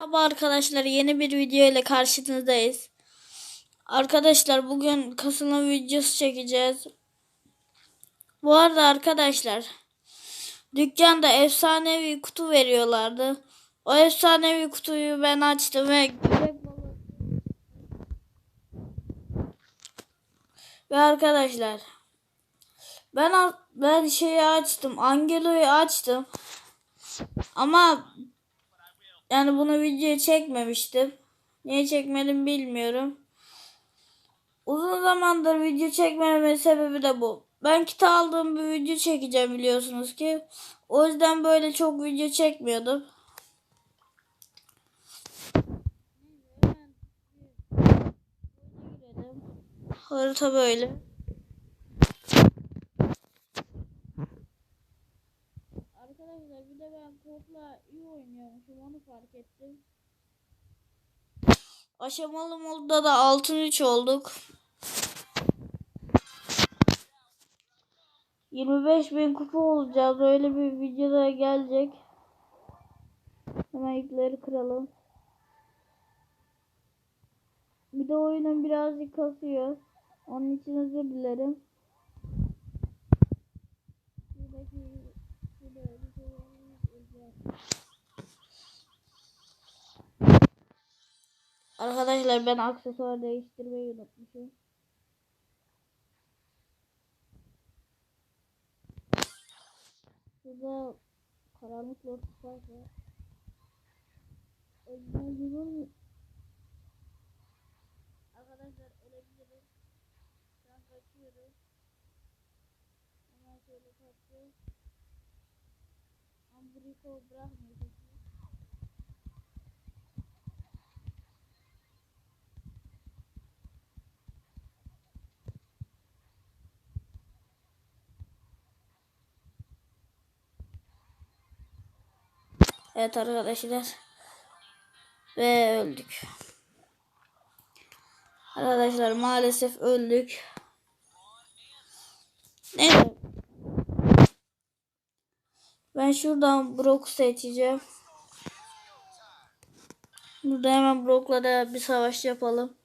Merhaba arkadaşlar yeni bir video ile karşınızdayız. Arkadaşlar bugün kasılma videosu çekeceğiz. Bu arada arkadaşlar dükkanda efsanevi kutu veriyorlardı. O efsanevi kutuyu ben açtım ve ve arkadaşlar ben ben şeyi açtım. Angelo'yu açtım. Ama yani bunu videoya çekmemiştim. Niye çekmedim bilmiyorum. Uzun zamandır video çekmememin sebebi de bu. Ben kitap aldığım bir video çekeceğim biliyorsunuz ki. O yüzden böyle çok video çekmiyordum. Harita böyle. Arkadaşlar bir de ben kodla iyi oynuyormuşum onu fark ettim. Aşamalı modda da altın 3 olduk. 25 bin kupa olacağız. Öyle bir videoda gelecek. Hemen yükleri kıralım. Bir de oyunun birazcık kasıyor. Onun için özür dilerim. Şuradaki şurada bir şey var. Arkadaşlar ben aksesuar değiştirmeyi unutmuşum. Burada karanlık lordluk var. Ölmez olur mu? Arkadaşlar ölebilirim. An kaçıyorum. Hemen şöyle kaçacağız. Ambriko bırakmıyor. Evet arkadaşlar. Ve öldük. Arkadaşlar maalesef öldük. Neyse. Ben şuradan Brock seçeceğim. Burada hemen Brock'la da bir savaş yapalım.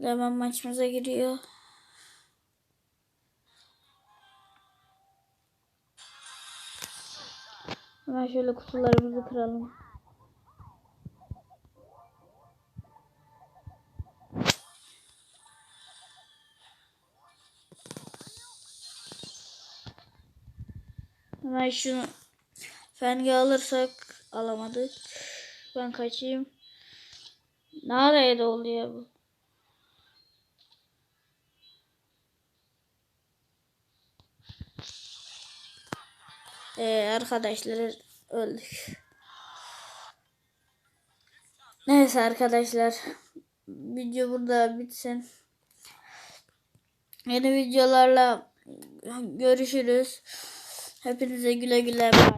Hemen maçımıza giriyor. Hemen şöyle kutularımızı kıralım. Hemen şunu fenge alırsak alamadık. Ben kaçayım. Nereye oluyor bu? Ee, arkadaşlar öldük. Neyse arkadaşlar. Video burada bitsin. Yeni videolarla görüşürüz. Hepinize güle güle. Bye.